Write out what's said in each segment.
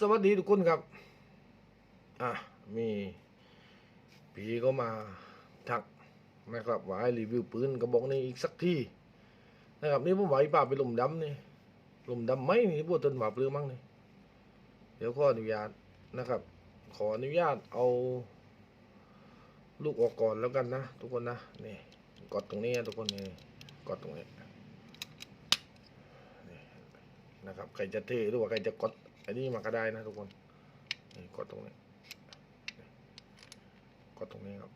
สวัสดีทุกคนครับ อะ มีปีก็มาทักนะครับว่าให้รีวิวปืนกระบอกนี้อีกสักทีนะครับนี่ผมไหวป่าไปหลุมดำนี่หลุมดำไหมนี่พวกต้นหมาปลือมั้งนี่เดี๋ยวขออนุญาตนะครับ ขออนุญาตเอา ลูกออกก่อนแล้วกันนะทุกคนนะนี่กดตรงนี้ทุกคนนี่กดตรงนี้นะครับใครจะเทหรือว่าใครจะกด อันนี้มาก็ได้นะทุกคนนี่กดตรงนี้กดตรงนี้ครับ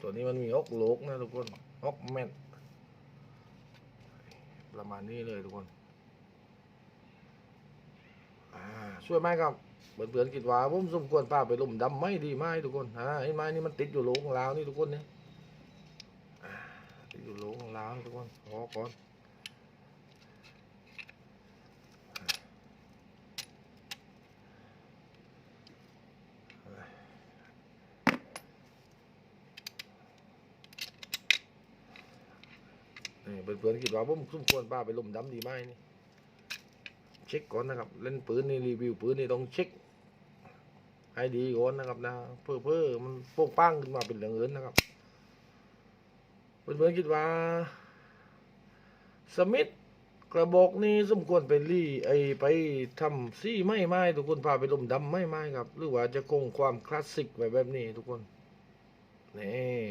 ตัวนี้มันมีอกโลกนะทุกคนอกแมนประมาณนี้เลยทุกคนช่วยไหมครับเพื่อนๆคิดว่าผมสมควรพาไปลมดำไหมดีไหมทุกคนอ่าไอ้ไม้นี่มันติดอยู่โหลของลาวนี่ทุกคนนี่อ่าติด อยู่โลของลาวทุกคนขอก่อนนี่เพื่อนๆคิดว่าผมสมควรพาไปลมดำดีไหมนี่เช็คก่อนนะครับ เล่นปืนนี่รีวิวปืนนี่ต้องเช็คให้ดีก่อนนะครับนะเพื่อเพื่อมันโป้งป้างขึ้นมาเป็นเหลืองเงินนะครับ เพื่อนๆคิดว่า สมิธกระบอกนี้สมควรไปรีไอไปทำซี่ไม่ไม้ทุกคนพาไปลมดำไม่ไม้ครับ หรือว่าจะคงความคลาสสิกไว้แบบนี้ทุกคนนี่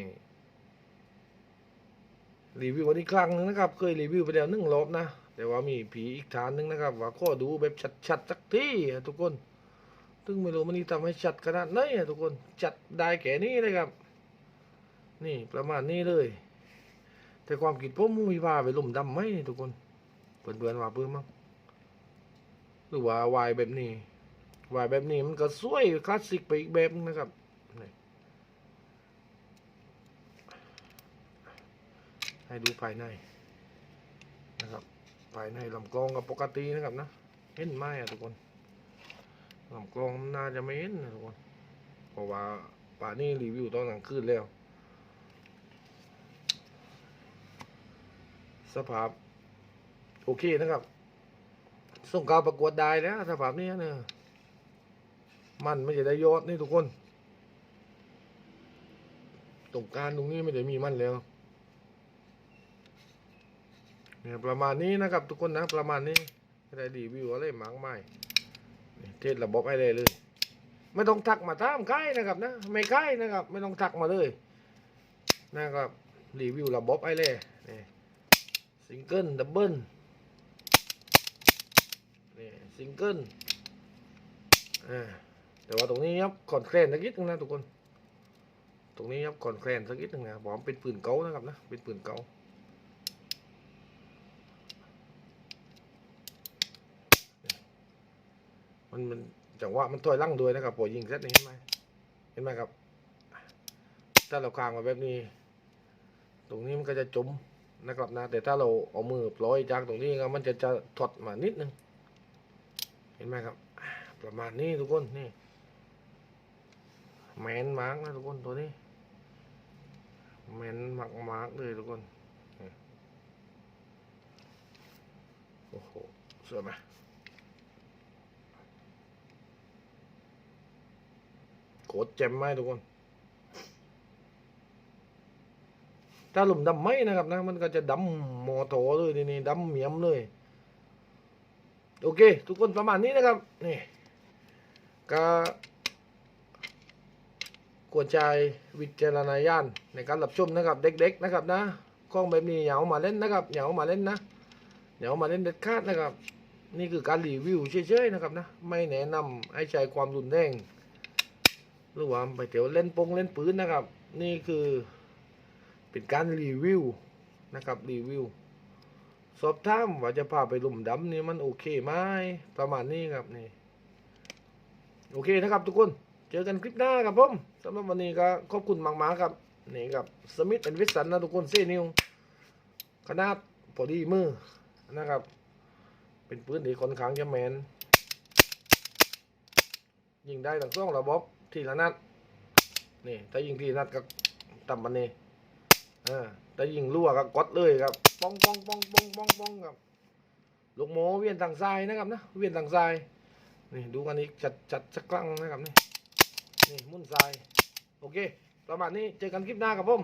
รีวิววันนี้ครั้งหนึงนะครับ เคยรีวิวไปแล้วหนึ่งรอบนะ แต่ว่ามีผีอีกฐานหนึ่งนะครับ ว่าข้อดูแบบชัดๆสักทีทุกคนซึ่งไม่รู้มันนี่ทำให้ชัดขนาดไหนทุกคนจัดได้แก่นี้เลยครับ นี่ประมาณนี้เลย แต่ความคิดผมมีว่าไปลุ่มดำไหมทุกคนเพื่อนๆว่าเพื่อมั้งหรือว่าวายแบบนี้วายแบบนี้มันก็สวยคลาสสิกไปอีกแบบนึงนะครับให้ดูภายในนะครับภายในลำกล้องกับปกตินะครับนะเห็นไหมอะทุกคนลำกล้องมันน่าจะไม่เห็นนะทุกคนเพราะว่าป่านี้รีวิวตอนกลางคืนแล้ว สภาพ โอเคนะครับ ส่งกาวประกวดได้แล้วสภาพนี้เนี่ยมันไม่จะได้ยอดนี่ทุกคนตรงการตรงนี้ไม่ได้มีมันแล้วเนี่ยประมาณนี้นะครับ ทุกคนนะ ประมาณนี้ได้รีวิวอะไรมากมายนี่เทศระบบให้เลยเลย ไม่ต้องทักมาตามใกล้นะครับนะ ไม่ใกล้นะครับ ไม่ต้องทักมาเลยนะครับรีวิวระบบให้เลยนี่ ซิงเกิลดับเบิลนี่ซิงเกิลอ่าแต่ว่าตรงนี้ครับคอนแคลนสักนิดนึงนะทุกคน ตรงนี้ครับคอนแคลนสักนิดนึงนะผมเป็นปืนเก่านะครับนะเป็นปืนเก่ามันมันจังหวะมันถอยลั่งด้วยนะครับพอยิงเซตนี้เห็นไหมเห็นไหมครับ ถ้าเราคางมาแบบนี้ ตรงนี้มันก็จะจม นะครับนะ แต่ถ้าเราเอามือปล่อยจากตรงนี้ก็มันจะจะถอดมานิดนึง เห็นไหมครับ ประมาณนี้ทุกคนนี่แมนมาร์กนะทุกคนตัวนี้แมนมาร์กมาร์กเลยทุกคนโอ้โหสวยไหมโคตรเจ็มไหมทุกคน ถ้าหลุมดำไหมนะครับนะมันก็จะดำหมอโถเลยนี่นี่ดำเหมียมเลย โอเค ทุกคนประมาณนี้นะครับนี่ก็ควรใจวิจารณญาณในการรับชมนะครับ เด็ก ๆนะครับนะกล้องแบบนี้อย่ามาเล่นนะครับอย่ามาเล่นนะอย่ามาเล่นเด็ดขาดนะครับ นี่คือการรีวิวเฉยๆนะครับนะไม่แนะนำให้ใช้ความรุนแรงหรือว่าไปเที่ยวเล่นปงเล่นปืนนะครับ นี่คือ เป็นการรีวิวนะครับรีวิวสอบถามว่าจะพาไปลุ่มดำนี่มันโอเคไหมประมาณนี้ครับนี่โอเคนะครับทุกคนเจอกันคลิปหน้าครับผมสำหรับวันนี้ก็ขอบคุณมากๆครับนี่ครับสมิธแอนด์วิสันนะทุกคนเซนิวขนาดพอดีมือนะครับ เป็นปืนที่ค่อนข้างจะแมนยิงได้ทั้งสองระบบทีละนัดนี่ถ้ายิงทีนัดก็ต่ำปันนี้ อ่าแต่ยิงรั่วก็กดเลยครับป้องป้องป้องป้องป้องป้องครับลูกโมเวียนทางซ้ายนะครับนะเวียนทางซ้ายนี่ดูกันอีกจัดจัดสักครั้งนะครับนี่นี่มุ่นซ้ายโอเคประมาณนี้เจอกันคลิปหน้าครับผม